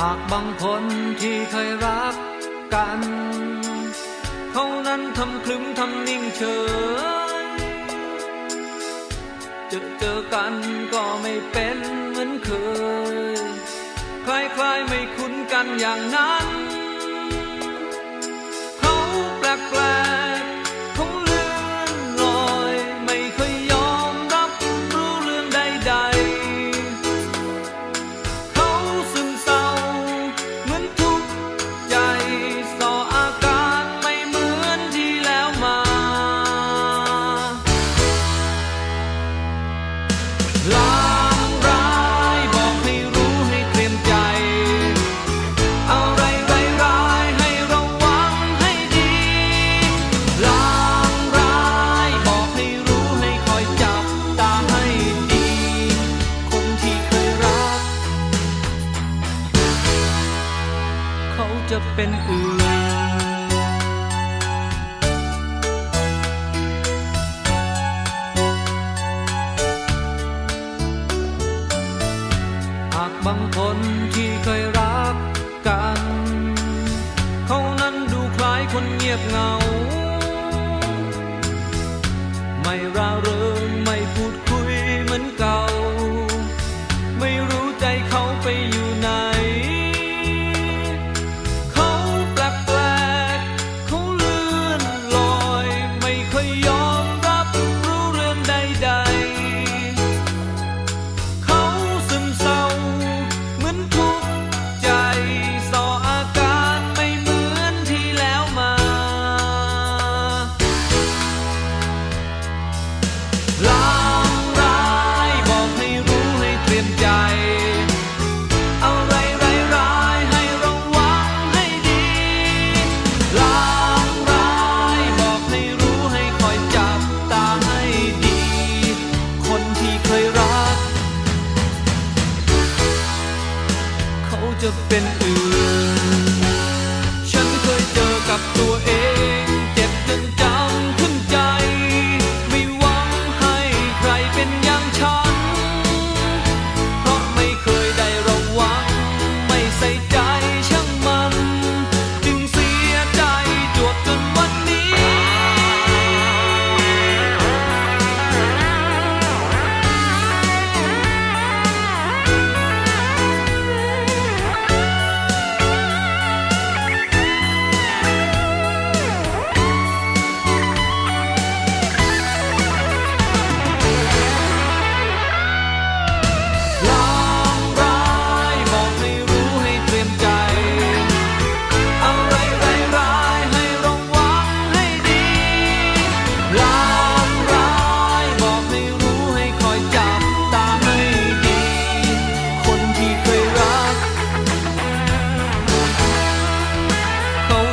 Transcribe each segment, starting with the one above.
หากบางคนที่เคยรักกัน เขานั้นทำคลึ้มทำนิ่งเฉยจะเจอกันก็ไม่เป็นเหมือนเคย คล้ายๆไม่คุ้นกันอย่างนั้น เป็นอื่น หากบางคนที่เคยรักกัน เขานั้นดูคล้ายคนเงียบเหงา ไม่ร่าเริง ลางร้ายบอกให้รู้ให้เตรียมใจ อะไรร้ายๆให้ระวังให้ดีลางร้ายบอกให้รู้ให้คอยจับตาให้ดี คนที่เคยรัก เขาจะเป็นอื่น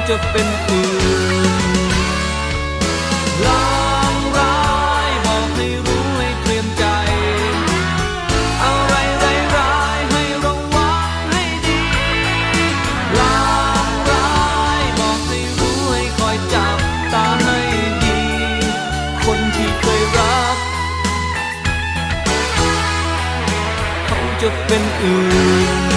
จะเป็นอื่นลางร้ายบอกให้รู้ให้เตรียมใจ อะไรร้ายๆให้ระวังให้ดีลางร้ายบอกให้รู้ให้คอยจับตาให้ดี คนที่เคยรัก เขาจะเป็นอื่น